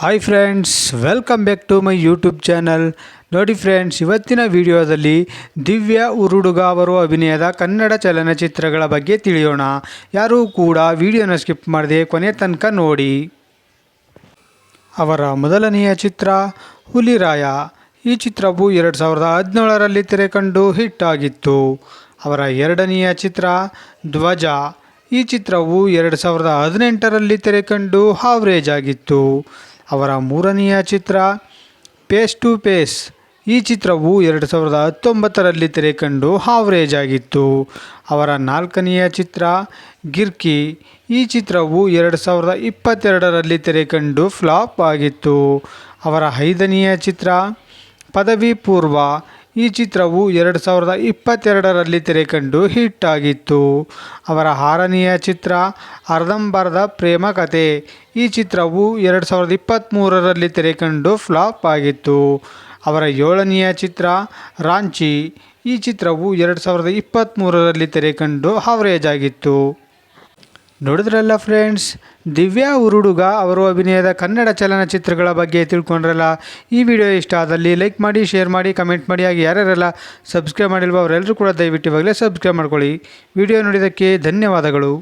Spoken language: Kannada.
Hi friends welcome back to my YouTube channel ನೋಡಿ ಫ್ರೆಂಡ್ಸ್ ಇವತ್ತಿನ ವಿಡಿಯೋದಲ್ಲಿ ದಿವ್ಯಾ ಉರುಡುಗ ಅವರು ಅಭಿನಯದ ಕನ್ನಡ ಚಲನಚಿತ್ರಗಳ ಬಗ್ಗೆ ತಿಳಿಯೋಣ. ಯಾರೂ ಕೂಡ ವಿಡಿಯೋನ ಸ್ಕಿಪ್ ಮಾಡದೆ ಕೊನೆ ತನಕ ನೋಡಿ. ಅವರ ಮೊದಲನೆಯ ಚಿತ್ರ ಹುಲಿರಾಯ. ಈ ಚಿತ್ರವು ಎರಡು ಸಾವಿರದ ಹದಿನೇಳರಲ್ಲಿ ತೆರೆಕಂಡು ಹಿಟ್ ಆಗಿತ್ತು. ಅವರ ಎರಡನೆಯ ಚಿತ್ರ ಧ್ವಜ. ಈ ಚಿತ್ರವು ಎರಡು ಸಾವಿರದ ಹದಿನೆಂಟರಲ್ಲಿ ತೆರೆಕಂಡು ಹಾವ್ರೇಜ್ ಆಗಿತ್ತು. ಅವರ ಮೂರನೆಯ ಚಿತ್ರ ಪೇಸ್ ಟು ಪೇಸ್ ಈ ಚಿತ್ರವು ಎರಡು ಸಾವಿರದ ಹತ್ತೊಂಬತ್ತರಲ್ಲಿ ತೆರೆಕಂಡು ಹಾವ್ರೇಜ್ ಆಗಿತ್ತು ಅವರ ನಾಲ್ಕನೆಯ ಚಿತ್ರ ಗಿರ್ಕಿ ಈ ಚಿತ್ರವು ಎರಡು ಸಾವಿರದ ಇಪ್ಪತ್ತೆರಡರಲ್ಲಿ ತೆರೆಕಂಡು ಫ್ಲಾಪ್ ಆಗಿತ್ತು. ಅವರ ಐದನೆಯ ಚಿತ್ರ ಪದವಿ ಪೂರ್ವ ಈ ಚಿತ್ರವು ಎರಡು ಸಾವಿರದ ಇಪ್ಪತ್ತೆರಡರಲ್ಲಿ ತೆರೆಕಂಡು ಹಿಟ್ ಆಗಿತ್ತು. ಅವರ ಆರನೆಯ ಚಿತ್ರ ಅರ್ಧಂಬರ್ಧ ಪ್ರೇಮ ಕಥೆ ಈ ಚಿತ್ರವು ಎರಡು ಸಾವಿರದ ಇಪ್ಪತ್ತ್ಮೂರರಲ್ಲಿ ತೆರೆಕಂಡು ಫ್ಲಾಪ್ ಆಗಿತ್ತು. ಅವರ ಏಳನೆಯ ಚಿತ್ರ ರಾಂಚಿ. ಈ ಚಿತ್ರವು ಎರಡು ಸಾವಿರದ ಇಪ್ಪತ್ತ್ಮೂರರಲ್ಲಿ ತೆರೆಕಂಡು ಹವರೇಜ್ ಆಗಿತ್ತು. ನೋಡಿದ್ರಲ್ಲ ಫ್ರೆಂಡ್ಸ್ ದಿವ್ಯಾ ಉರುಡುಗ ಅವರು ಅಭಿನಯದ ಕನ್ನಡ ಚಲನಚಿತ್ರಗಳ ಬಗ್ಗೆ ತಿಳ್ಕೊಂಡ್ರಲ್ಲ. ಈ ವಿಡಿಯೋ ಇಷ್ಟ ಆದಲ್ಲಿ ಲೈಕ್ ಮಾಡಿ ಶೇರ್ ಮಾಡಿ ಕಮೆಂಟ್ ಮಾಡಿ, ಹಾಗೆ ಯಾರ್ಯಾರೆಲ್ಲ ಸಬ್ಸ್ಕ್ರೈಬ್ ಮಾಡಿಲ್ವೋ ಅವರೆಲ್ಲರೂ ಕೂಡ ದಯವಿಟ್ಟು ಇವಾಗಲೇ ಸಬ್ಸ್ಕ್ರೈಬ್ ಮಾಡ್ಕೊಳ್ಳಿ. ವಿಡಿಯೋ ನೋಡಿದ್ದಕ್ಕೆ ಧನ್ಯವಾದಗಳು.